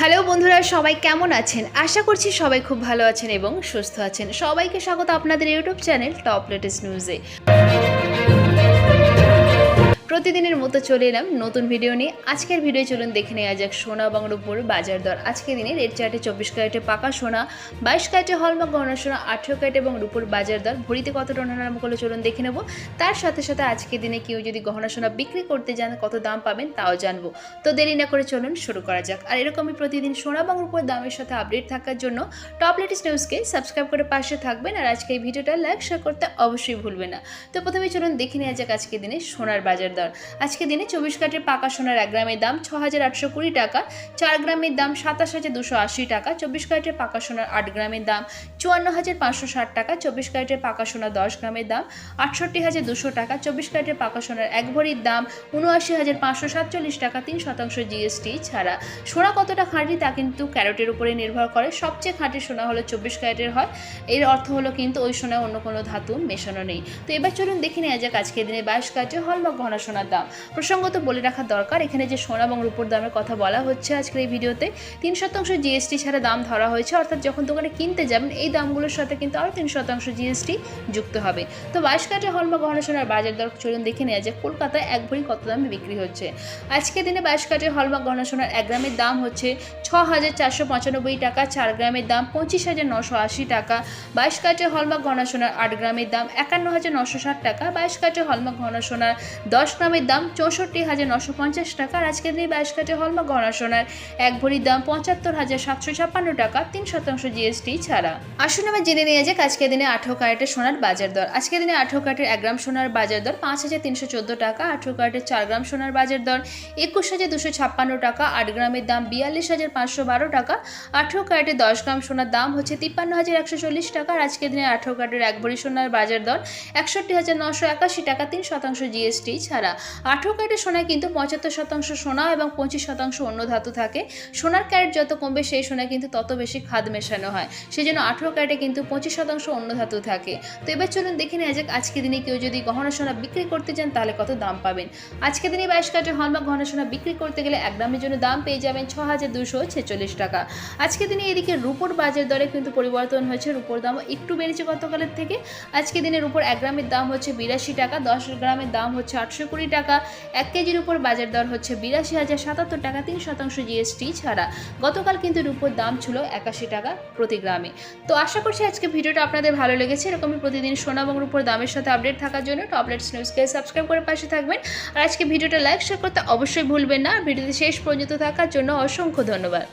Hello বন্ধুরা, সবাই কেমন আছেন? আশা করছি সবাই খুব ভালো আছেন এবং সুস্থ আছেন। সবাইকে স্বাগত আপনাদের ইউটিউব চ্যানেল টপ লেটেস্ট নিউজে। প্রতিদিনের মতো চলে এলাম নতুন ভিডিও নিয়ে। আজকের ভিডিও চলুন দেখে নেওয়া যাক সোনা এবং রূপোর বাজার দর। আজকের দিনে রেড চার্টে চব্বিশ ক্যারেটে পাকা সোনা, বাইশ ক্যারেটে হলমার্ক গহনা সোনা, আঠেরো ক্যারেট এবং রূপোর বাজার দর। ভরিতে কত টাকা নাম করলে চলুন দেখে নেব। তার সাথে সাথে আজকের দিনে কেউ যদি গহনা সোনা বিক্রি করতে যান, কত দাম পাবেন তাও জানব। তো দেরি না করে চলুন শুরু করা যাক। আর এরকমই প্রতিদিন সোনা এবং রূপোর দামের সাথে আপডেট থাকার জন্য টপ লেটেস্ট নিউজকে সাবস্ক্রাইব করে পাশে থাকবেন। আর আজকে এই ভিডিওটা লাইক শেয়ার করতে অবশ্যই ভুলবেন না। তো প্রথমে চলুন দেখে নেওয়া যাক আজকের দিনে সোনার বাজার দর। আজকে দিনে চব্বিশ কাঠের পাকা সোনার এক গ্রামের দাম ছ হাজার আটশো কুড়ি টাকা, চার গ্রামের দাম সাতাশ হাজার দুশো আশি টাকা, চব্বিশ কাঠের পাকা সোনার আট গ্রামের দাম চুয়ান্ন হাজার পাঁচশো ষাট টাকা, চব্বিশ কাঠের পাকা সোনা দশ গ্রামের দাম আটষট্টি হাজার দুশো টাকা, চব্বিশ কাঠের পাকা সোনার এক ভরির দাম উনআশি হাজার পাঁচশো সাতচল্লিশ টাকা, তিন শতাংশ জিএসটি ছাড়া। সোনা কতটা খাঁটি তা কিন্তু ক্যারেটের উপরে নির্ভর করে। সবচেয়ে খাঁটি সোনা হলো চব্বিশ ক্যারেটের হয়। এর অর্থ হলো কিন্তু ওই সোনায় অন্য কোনো ধাতু মেশানো নেই। তো এবার চলুন দেখে নেওয়া যাক আজকের দিনে বাইশ কাঠে হলমার্ক ঘনা সোনার দাম। প্রসঙ্গত বলে রাখা দরকার, এখানে যে সোনা এবং রূপোর দামের কথা বলা হচ্ছে আজকের এই ভিডিওতে, তিন শতাংশ জিএসটি ছাড়া দাম ধরা হয়েছে, অর্থাৎ যখন দোকানে কিনতে যাবেন, এই দামগুলোর সাথে কিন্তু আরও তিন শতাংশ জিএসটি যুক্ত হবে। তো বাইশ কাঠে হলমা গহনা সোনার বাজার দর, চলুন দেখে নেওয়া যায় কলকাতায় এক ভরি কত দামে বিক্রি হচ্ছে। আজকের দিনে বাইশ কাঠে হলমা গহনা সোনার এক গ্রামের দাম হচ্ছে ছ হাজার চারশো পঁচানব্বই টাকা, চার গ্রামের দাম পঁচিশ হাজার নশো আশি টাকা। বাইশ কাঠে হলমার্ক গহনা সোনার আট গ্রামের দাম একান্ন হাজার নশো ষাট টাকা। বাইশ কাঠে হলমার্ক গহনা সোনার দশ গ্রামের দাম চৌষট্টি হাজার নশো পঞ্চাশ টাকা। আর আজকের দিনে বাইশ কাঠে হলমার্ক গহনা সোনার এক ভরির দাম পঁচাত্তর হাজার সাতশো ছাপ্পান্ন টাকা, তিন শতাংশ জিএসটি ছাড়া। আসুন আমরা জেনে নিয়ে যাক আজকের দিনে আঠেরো ক্যারেটের সোনার বাজার দর। আজকের দিনে আঠেরো ক্যারেটের এক গ্রাম সোনার বাজার দর পাঁচ হাজার তিনশো চোদ্দ টাকা, আঠেরো ক্যারেটের চার গ্রাম সোনার বাজার দর একুশ হাজার দুশো ছাপ্পান্ন টাকা, আট গ্রামের দাম বিয়াল্লিশ হাজার পাঁচশো বারো টাকা, আঠেরো ক্যারেটে দশ গ্রাম সোনার দাম হচ্ছে তিপ্পান্ন হাজার একশো চল্লিশ টাকা। আর আজকের দিনে আঠেরো ক্যারেটের এক ভরি সোনার বাজার দর একষট্টি হাজার নশো একাশি টাকা, তিন শতাংশ জিএসটি ছাড়া। আঠেরো ক্যারেটের সোনায় কিন্তু পঁচাত্তর শতাংশ সোনা এবং পঁচিশ শতাংশ অন্য ধাতু থাকে। সোনার ক্যারেট যত কমবে, সেই সোনায় কিন্তু তত বেশি খাদ মেশানো হয়। সেই জন্য আঠেরো ক্যারেটে কিন্তু পঁচিশ শতাংশ অন্য ধাতু থাকে। তো এবার চলুন দেখে নেওয়া যাক আজকে দিনে কেউ যদি গহনা সোনা বিক্রি করতে চান, তাহলে কত দাম পাবেন? আজকে দিনে বাইশ ক্যারেটের হলমার্ক গহনা সোনা বিক্রি করতে গেলে এক গ্রামের জন্য দাম পেয়ে যাবেন ছ হাজার দুশো ছেচল্লিশ টাকা। আজকে দিনে এদিকে রুপোর বাজার দরে কিন্তু পরিবর্তন হয়েছে। রুপোর দামও একটু বেড়েছে গতকালের থেকে। আজকে দিনের উপর এক গ্রামের দাম হচ্ছে বিরাশি টাকা, দশ গ্রামের দাম হচ্ছে আটশো কুড়ি টাকা, এক কেজির উপর বাজার দর হচ্ছে বিরাশি হাজার সাতাত্তর টাকা, তিন শতাংশ জিএসটি ছাড়া। গতকাল কিন্তু রুপোর দাম ছিল একাশি টাকা প্রতি গ্রামে। তো আশা করছি আজকে ভিডিওটা আপনাদের ভালো লেগেছে। এরকমই প্রতিদিন সোনা এবং রূপোর দামের সাথে আপডেট থাকার জন্য টপলেটস নিউজকে সাবস্ক্রাইব করে পাশে থাকবেন। আর আজকে ভিডিওটা লাইক শেয়ার করতে অবশ্যই ভুলবেন না। ভিডিওতে শেষ পর্যন্ত থাকার জন্য অসংখ্য ধন্যবাদ।